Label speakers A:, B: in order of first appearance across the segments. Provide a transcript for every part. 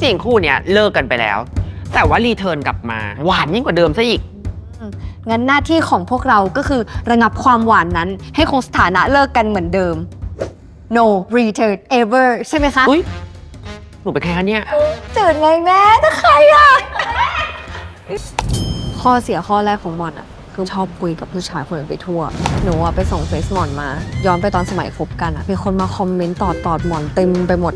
A: ที่จริงคู่เนี้ยเลิกกันไปแล้ว แต่ว่ารีเทิร์นกลับมา หวานยิ่งกว่าเดิมซะอีก
B: งั้นหน้าที่ของพวกเราก็คือระงับความหวานนั้น ให้คงสถานะเลิกกันเหมือนเดิม no return ever ใช่ไหมคะ
A: อุ๊ย หนูเป็นใครคะเนี่ย
B: จืดไงแม่ถ้าใครอะ ข้อเสียข้อแรกของหมอนอะ คือชอบคุยกับผู้ชายคนอื่นไปทั่ว หนูอะไปส่งเฟซหมอนมา ย้อนไปตอนสมัยคบกันอะมีคนมาคอมเมนต์ตอดตอดหมอนเต็มไปหมด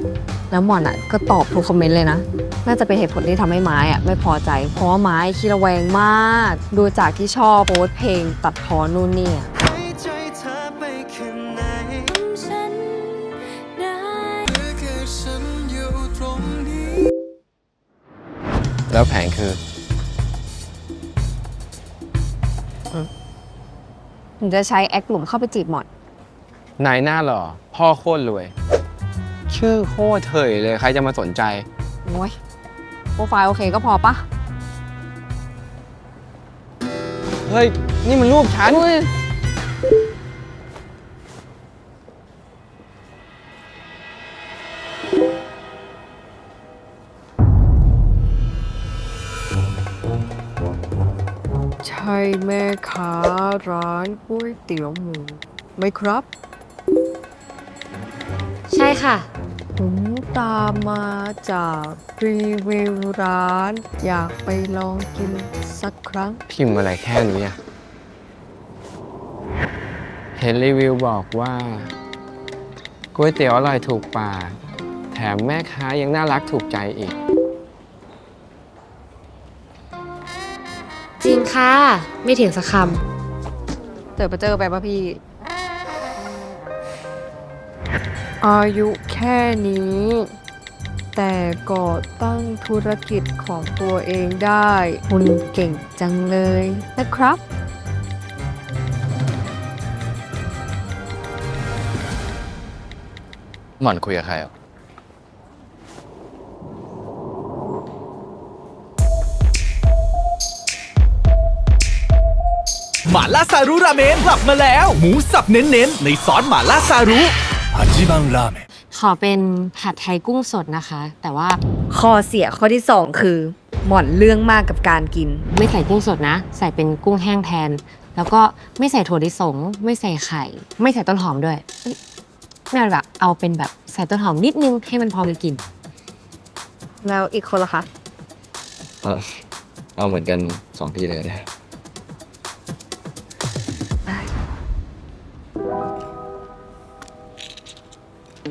B: แล้วหมอนอะก็ตอบทุกคอมเมนต์เลยนะ น่าจะเป็นเหตุผลที่ทำให้ไม้อะไม่พอใจ เพราะว่าไม้ขี้ระแวงมาก ดูจากที่ชอบโพสต์เพลงตัดพอนู่นนี่อะ
C: ให้ใจเธอไปแค่ไหนหรือแค่ฉันอยู่ตรงนี้
D: แล้วแผนคือ
B: หนูจะใช้แอคหลุมเข้าไปจีบหมอน
D: นายหน้าหล่อพ่อโคตรรวย ชื่อโคตรเถยเลยใครจะมาสนใจ
B: โอ้ยโปรไฟล์โอเคก็พอปะ
D: เฮ้ย นี่มันรูปฉัน
B: ใช่แม่ค้าร้านก๋วยเตี๋ยวหมูไหมครับ
E: ใช่ค่ะ
B: ผมตามมาจากรีวิวร้าน อยากไปลองกินสักครั้ง
D: พิมพ์อะไรแค่นี้อะเห็นรีวิวบอกว่าก๋วยเตี๋ยวอร่อยถูกปากแถมแม่ค้ายังน่ารักถูกใจอีก
E: ค่ะ ไม่เถียงสักค
B: เจอไปเจอไปป่ะพี่ อายุแค่นี้ แต่ก็ตั้งธุรกิจของตัวเองได้ คุณเก่งจังเลยนะครับ
F: หม่อนคุยกับใครอะ
G: หม่าล่าซารุราเมนกลับมาแล้ว หมูสับเน้นๆ ในซอสหม่าล่าซารุฮัจิบังราเมนำ
E: ขอเป็นผัดไทยกุ้งสดนะคะ แต่ว่า
B: ข้อเสียข้อที่ 2 คือ หม่อนเรื่องมากกับการกิน
E: ไม่ใส่กุ้งสดนะ ใส่เป็นกุ้งแห้งแทน แล้วก็ไม่ใส่ถั่วลิสง ไม่ใส่ไข่ ไม่ใส่ต้นหอมด้วยเอ้ยไม่เอาแบบเอาเป็นแบบใส่ต้นหอมนิดนึงให้มันพอมีกลิ่น
B: แล้วอีกคนล่ะคะ
F: เอาเอาเหมือนกันสองที่เลยนะ
H: ผัด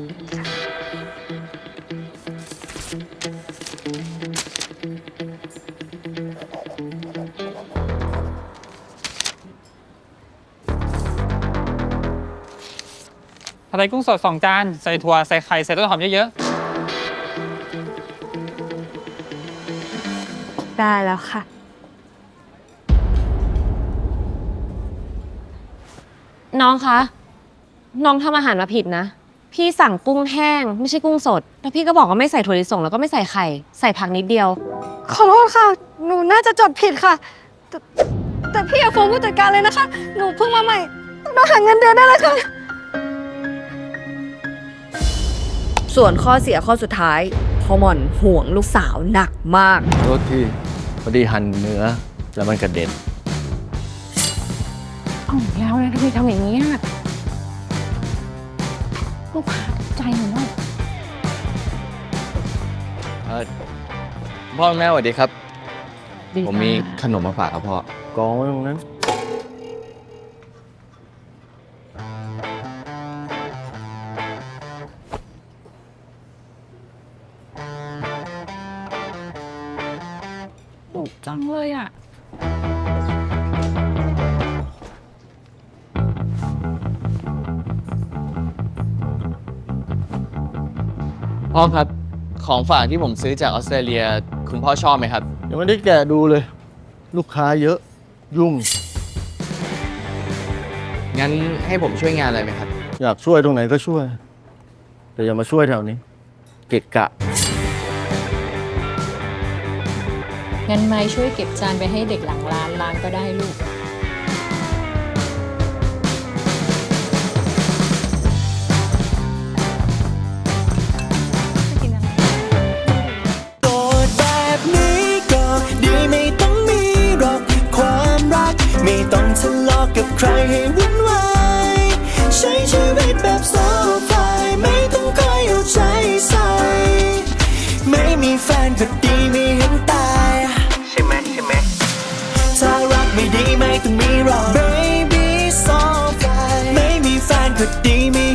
H: ไทยกุ้งสดสองจาน ใส่ถั่ว ใส่ไข่ ใส่ต้นหอมเยอะ
B: ได้แล้วค่ะ
E: น้องคะ น้องทำอาหารมาผิดนะ พี่สั่งกุ้งแห้ง ไม่ใช่กุ้งสด แล้วพี่ก็บอกว่าไม่ใส่ถั่วลิสงแล้วก็ไม่ใส่ไข่ ใส่ผักนิดเดียว
B: ขอโทษค่ะ หนูน่าจะจดผิดค่ะ แต่แต่พี่อย่าฟ้องผู้จัดการเลยนะคะ หนูเพิ่งมาใหม่ ต้องหาเงินเดือนได้เลยค่ะ ส่วนข้อเสียข้อสุดท้ายพอหม่อนห่วงลูกสาวหนักมาก
F: รถที่พอดีหั่นเนื้อแล้วมันกระเด็น
H: ๆเอาแล้วนะทำไมทำอย่างนี้อะ ลูกค้าใจหนูแล้ว
F: เอ่อพ่อแม่สวัสดีครับ
H: ดี
F: ผมมีขนมมาฝากครับพ่อกองไว้ตรงนั้น
H: ดุจังเลยอะ
F: พ่อครับของฝากที่ผมซื้อจากออสเตรเลียคุณพ่อชอบไหมครับ
I: ยังไม่ได้แกะดูเลย ลูกค้าเยอะยุ่ง
F: งั้นให้ผมช่วยงานอะไรไหมครับ
I: อยากช่วยตรงไหนก็ช่วย แต่อย่ามาช่วยแถวนี้เกะกะ
J: งั้นไม้ช่วยเก็บจานไปให้เด็กหลังร้านล้างก็ได้ลูก
C: ให้วุ่นวายใช้ชีวิตแบบโซฟายไม่ต้องคอยเอาใจใส่ ไม่มีแฟนก็ดีไม่เห็นตาย ใช่ไหมใช่ไหมถ้ารักไม่ดีไม่ต้องมีหรอก Baby so fly ไม่มีแฟนก็ดีไม่